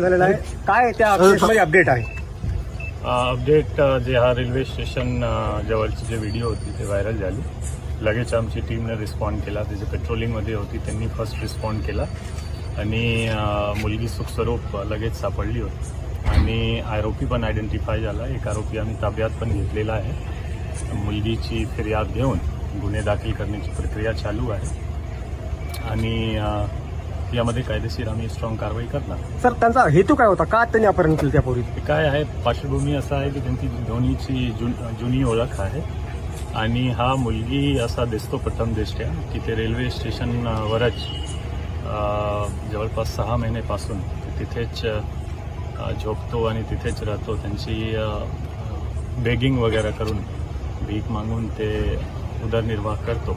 झालेला आहे. काय त्या अपडेटमध्ये अपडेट आहे? अपडेट जे हा रेल्वे स्टेशन जवळची जे व्हिडिओ होती ते व्हायरल झाली. लगेच आमची टीमने रिस्पॉन्ड केला. त्याची पेट्रोलिंगमध्ये होती त्यांनी फर्स्ट रिस्पॉन्ड केला. आणि मुलगी सुखस्वरूप लगेच सापडली होती. आणि आरोपी पण आयडेंटिफाय झाला. एक आरोपी आम्ही ताब्यात पण घेतलेला आहे. मुलगीची फिर्याद घेऊन गुन्हे दाखल करण्याची प्रक्रिया चालू आहे. आणि यामध्ये कायदेशीर आम्ही स्ट्रॉंग कारवाई करणार. सर त्यांचा हेतू काय होता? का त्यांनी अपहरण केलं त्या पोरी ते काय आहे? पार्श्वभूमी असं आहे की त्यांची धोनीची जुन जुनी ओळख आहे. आणि हा मुलगी असा दिसतो प्रथम दृष्ट्या की ते रेल्वे स्टेशनवरच जवळपास सहा महिन्यापासून ते तिथेच झोपतो आणि तिथेच राहतो. त्यांची बेगिंग वगैरे करून भीक मागून ते उदरनिर्वाह करतो.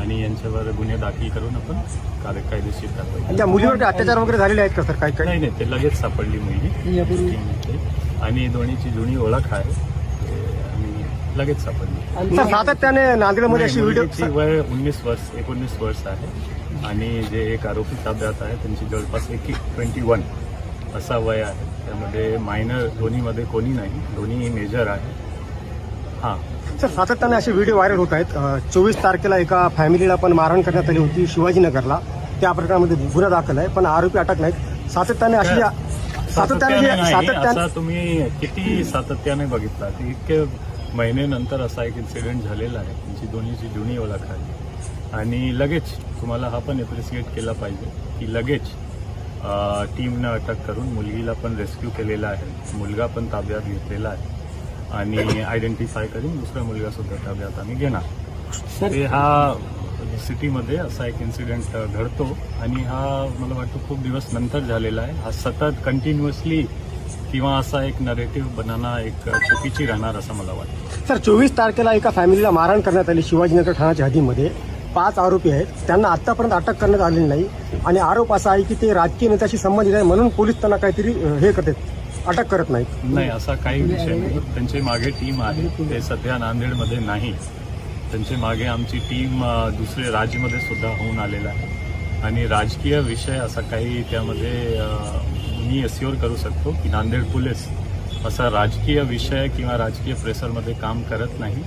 आणि यांच्यावर गुन्हे दाखल करून आपण कार्य कायदेशीर कारवाई. त्या मुलीवरती अत्याचार वगैरे झालेले आहेत का सर? काय काय नाही नाही ते लगेच सापडली मुलगी. आणि दोन्हीची जुनी ओळख आहे. लगेच सापडली. सातत्याने नांदेडमध्ये अशी व्हिडिओ वय उन्नीस वर्ष एकोणीस वर्ष आहे. आणि जे एक आरोपी ताब्यात आहे त्यांची जवळपास एक ट्वेंटी वन असा वय आहे. त्यामध्ये मायनर दोन्हीमध्ये कोणी नाही. दोन्ही मेजर आहे. हां. सर सातत्याने असे व्हिडिओ व्हायरल होत आहेत. चोवीस तारखेला एका फॅमिलीला पण मारहाण करण्यात आली होती शिवाजीनगरला. त्या प्रकरणामध्ये गुन्हा दाखल आहे पण आरोपी अटक नाहीत. सातत्याने अशी सातत्याने सातत्याने तुम्ही किती सातत्याने बघितला इतके महिन्यानंतर असा एक इन्सिडेंट झालेला आहे त्यांची दोन्हीची जुनी ओळख आहे. आणि लगेच तुम्हाला हा पण एप्रिसिएट केला पाहिजे की लगेच टीमनं अटक करून मुलगीला पण रेस्क्यू केलेला आहे. मुलगा पण ताब्यात घेतलेला आहे. आणि आयडेंटिफाय करून दुसरा मुलगा सुद्धा ताब्यात आम्ही घेणार. ते हा सिटीमध्ये असा एक इन्सिडेंट घडतो आणि हा मला वाटतं खूप दिवस नंतर झालेला आहे. हा सतत कंटिन्युअसली किंवा असा एक नरेटिव्ह बनाना एक चुकीची राहणार असं मला वाटतं. सर चोवीस तारखेला एका फॅमिलीला मारहाण करण्यात आली शिवाजीनगर ठाण्याच्या हद्दीमध्ये. पाच आरोपी आहेत. त्यांना आतापर्यंत अटक करण्यात आलेली नाही. आणि आरोप असा आहे की ते राजकीय नेत्याशी संबंधित आहे म्हणून पोलीस त्यांना काहीतरी हे करतात. अटक करत नाहीत. नाही असा काही विषय नाही. त्यांचे मागे टीम आहे. ते सध्या नांदेडमध्ये नाही. त्यांचे मागे आमची टीम अ, दुसरे राज्यमध्ये सुद्धा होऊन आलेला आहे. आणि राजकीय विषय असा काही त्यामध्ये अ, मी अस्युअर करू शकतो की नांदेड पोलीस असा राजकीय विषय किंवा राजकीय प्रेशरमध्ये काम करत नाही.